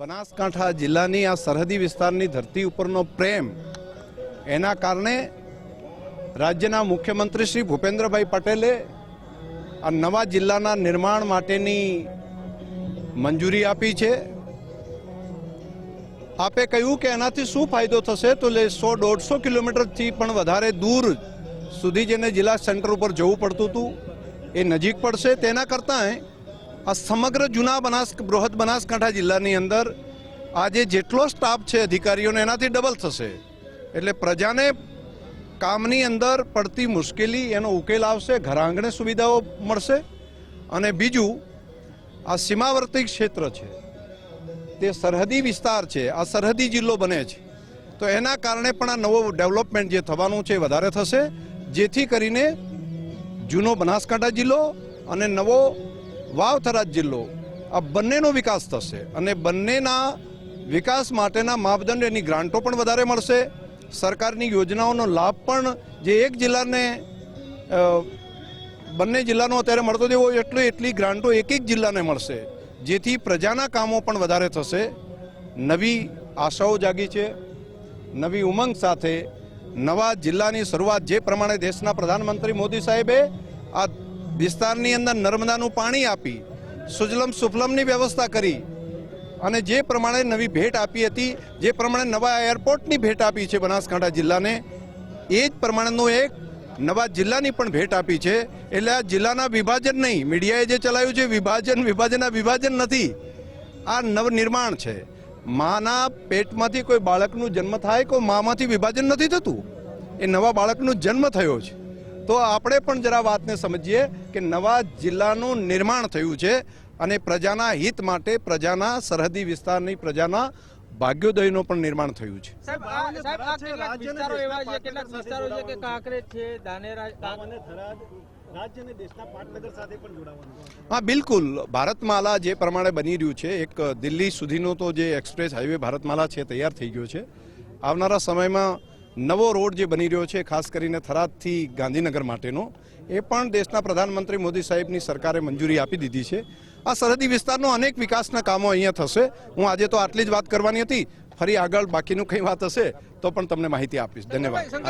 બનાસકાંઠા જિલ્લાની આ સરહદી વિસ્તારની ધરતી ઉપરનો પ્રેમ, એના કારણે રાજ્યના મુખ્યમંત્રી શ્રી ભૂપેન્દ્રભાઈ પટેલે આ નવા જિલ્લાના નિર્માણ માટેની મંજૂરી આપી છે. આપે કહ્યું કે એનાથી શું ફાયદો થશે? તો લે સો દોઢસો કિલોમીટરથી પણ વધારે દૂર સુધી જેને જિલ્લા સેન્ટર ઉપર જવું પડતું હતું, એ નજીક પડશે. તેના કરતાં આ સમગ્ર જૂના બનાસ બૃહદ બનાસકાંઠા જિલ્લાની અંદર આજે જેટલો સ્ટાફ છે અધિકારીઓને એનાથી ડબલ થશે. એટલે પ્રજાને કામની અંદર પડતી મુશ્કેલી એનો ઉકેલ આવશે ઘરાંગણે સુવિધાઓ મળશે અને બીજું, આ સીમાવર્તી ક્ષેત્ર છે. તે સરહદી વિસ્તાર છે, આ સરહદી જિલ્લો બને છે. તો એના કારણે પણ આ નવો ડેવલપમેન્ટ જે થવાનું છે વધારે થશે, જેથી કરીને જૂનો બનાસકાંઠા જિલ્લો અને નવો વાવથરાજ જિલ્લો, આ બંનેનો વિકાસ થશે અને બંનેના વિકાસ માટેના માપદંડ એની ગ્રાન્ટો પણ વધારે મળશે. સરકારની યોજનાઓનો લાભ પણ જે એક જિલ્લાને બંને જિલ્લાનો અત્યારે મળતો દેવો એટલો એટલી ગ્રાન્ટો એક એક જિલ્લાને મળશે, જેથી પ્રજાના કામો પણ વધારે થશે. નવી આશાઓ જાગી છે. નવી ઉમંગ સાથે નવા જિલ્લાની શરૂઆત જે પ્રમાણે દેશના પ્રધાનમંત્રી મોદી સાહેબે આ વિસ્તારની અંદર નર્મદાનું પાણી આપી, સુજલમ સુફલમની વ્યવસ્થા કરી અને જે પ્રમાણે નવી ભેટ આપી હતી, જે પ્રમાણે નવા એરપોર્ટની ભેટ આપી છે બનાસકાંઠા જિલ્લાને, એ જ પ્રમાણેનું એક નવા જિલ્લાની પણ ભેટ આપી છે. એટલે આ જિલ્લાના વિભાજન નહીં, મીડિયાએ જે ચલાવ્યું છે વિભાજન વિભાજન આ વિભાજન નથી. આ નવનિર્માણ છે. માના પેટમાંથી કોઈ બાળકનું જન્મ થાય, કોઈ મામાંથી વિભાજન નથી થતું. એ નવા બાળકનો જન્મ થયો છે. તો આપણે પણ જરા વાતને સમજીએ કે નવા જિલ્લાનું નિર્માણ થયું છે અને પ્રજાના હિત માટે પ્રજાના સરહદી વિસ્તારની પ્રજાના ભાગ્યોદયનું પણ નિર્માણ થયું છે. સાહેબ આ સાહેબ આ કેટલાક વિસ્તારો એવા છે કેટલાક વિસ્તારો છે કે કાંકરેજ છે. ધાનેરા કાંક- અને થરાદ રાજ્ય અને દેશના પાટનગર સાથે પણ જોડાવાનું હા બિલકુલ. ભારતમાલા જે પ્રમાણે બની રહ્યું છે એક દિલ્હી સુધીનો તો જે એક્સપ્રેસ હાઈવે ભારતમાલા છે તૈયાર થઈ ગયો છે. આવનારા સમયમાં નવો રોડ જે બની રહ્યો છે, ખાસ કરીને થરાદથી ગાંધીનગર માટેનો, એ પણ દેશના પ્રધાનમંત્રી મોદી સાહેબની સરકારે મંજૂરી આપી દીધી છે. આ સરહદી વિસ્તારનો અનેક વિકાસના કામો અહીંયા થશે. હું આજે તો આટલી જ વાત કરવાની હતી. ફરી આગળ બાકીનું કંઈ વાત હશે, તો પણ તમને માહિતી આપીશ. ધન્યવાદ.